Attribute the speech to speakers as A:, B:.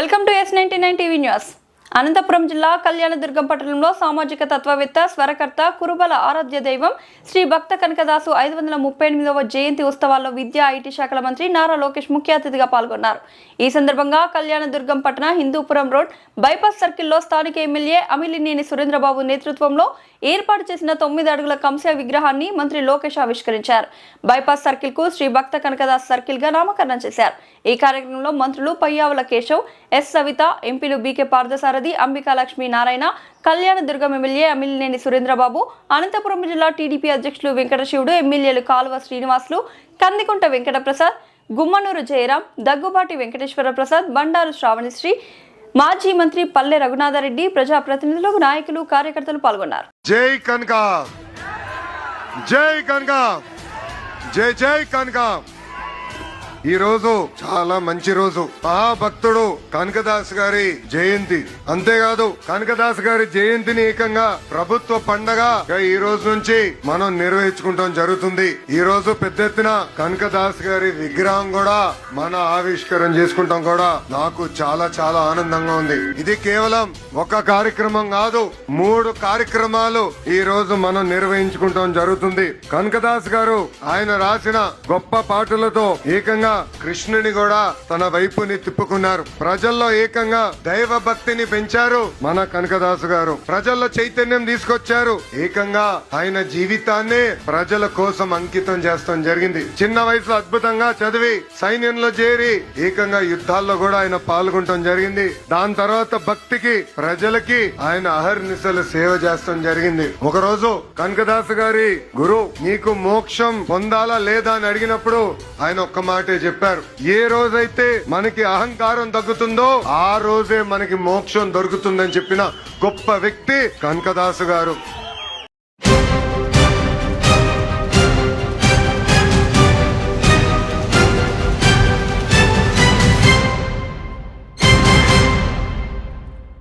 A: Welcome to S1990 News. Anantapuram జిల్లా కళ్యాణదుర్గం పట్టణంలో సామాజిక తత్వవేత్త స్వరకర్త కురుబల ఆరాధ్య దైవం శ్రీ భక్త కనకదాసు ఐదు వందల ముప్పై ఎనిమిదవ జయంతి ఉత్సవాల్లో విద్యా ఐటీ శాఖల మంత్రి నారా లోకేష్ ముఖ్య అతిథిగా పాల్గొన్నారు. ఈ సందర్భంగా కళ్యాణదుర్గం పట్టణ హిందూపురం రోడ్ బైపాస్ సర్కిల్లో స్థానిక ఎమ్మెల్యే అమిలినేని సురేంద్రబాబు నేతృత్వంలో ఏర్పాటు చేసిన తొమ్మిది అడుగుల కంస విగ్రహాన్ని మంత్రి లోకేష్ ఆవిష్కరించారు. బైపాస్ సర్కిల్కు శ్రీ భక్త కనకదాస్ సర్కిల్గా నామకరణం చేశారు. ఈ కార్యక్రమంలో మంత్రులు పయ్యావుల కేశవ్ ఎస్ సవిత ఎంపీలు BK Sarathi Ambika Lakshmi Narayana Kalyanadurgam MLA Amilineni Surendrababu Anantapuram జిల్లా టీడీపీ అధ్యక్షులు వెంకటశివుడు ఎమ్మెల్యేలు కాలువ శ్రీనివాసులు కందికుంట వెంకటప్రసాద్ గుమ్మనూరు జయరాం దగ్గుబాటి వెంకటేశ్వర ప్రసాద్ బండారు శ్రావణిశ్రీ మాజీ మంత్రి పల్లె రఘునాథరెడ్డి ప్రజాప్రతినిధులు నాయకులు కార్యకర్తలు పాల్గొన్నారు.
B: జై కనక! జై కనక! జై జై కనక! ఈ రోజు చాలా మంచి రోజు. మహాభక్తుడు కనకదాస్ గారి జయంతి. అంతేకాదు కనకదాస్ గారి జయంతిని ఏకంగా ప్రభుత్వ పండగ ఈ రోజు నుంచి మనం నిర్వహించుకుంటాం జరుగుతుంది. ఈ రోజు పెద్ద ఎత్తున కనకదాస్ గారి విగ్రహం కూడా మన ఆవిష్కరణ చేసుకుంటాం కూడా. నాకు చాలా చాలా ఆనందంగా ఉంది. ఇది కేవలం ఒక కార్యక్రమం కాదు మూడు కార్యక్రమాలు ఈ రోజు మనం నిర్వహించుకుంటాం జరుగుతుంది. కనకదాస్ గారు ఆయన రాసిన గొప్ప పాటలతో ఏకంగా కృష్ణుని కూడా తన వైపుని తిప్పుకున్నారు. ప్రజల్లో ఏకంగా దైవ భక్తిని పెంచారు మన కనకదాసు గారు. ప్రజల్లో చైతన్యం తీసుకొచ్చారు. ఏకంగా ఆయన జీవితాన్నే ప్రజల కోసం అంకితం చేస్తాం జరిగింది. చిన్న వయసులో అద్భుతంగా చదివి సైన్యంలో చేరి ఏకంగా యుద్ధాల్లో కూడా ఆయన పాల్గొనడం జరిగింది. దాని తర్వాత భక్తికి ప్రజలకి ఆయన అహర్నిశలు సేవ చేస్తాం జరిగింది. ఒక రోజు కనకదాసు గారి గురు నీకు మోక్షం పొందాలా లేదా అని అడిగినప్పుడు ఆయన ఒక్క మాటే చెప్పారు. ఏ రోజైతే మనకి అహంకారం తగ్గుతుందో ఆ రోజే మనకి మోక్షం దొరుకుతుందని చెప్పిన గొప్ప వ్యక్తి కనకదాసు గారు.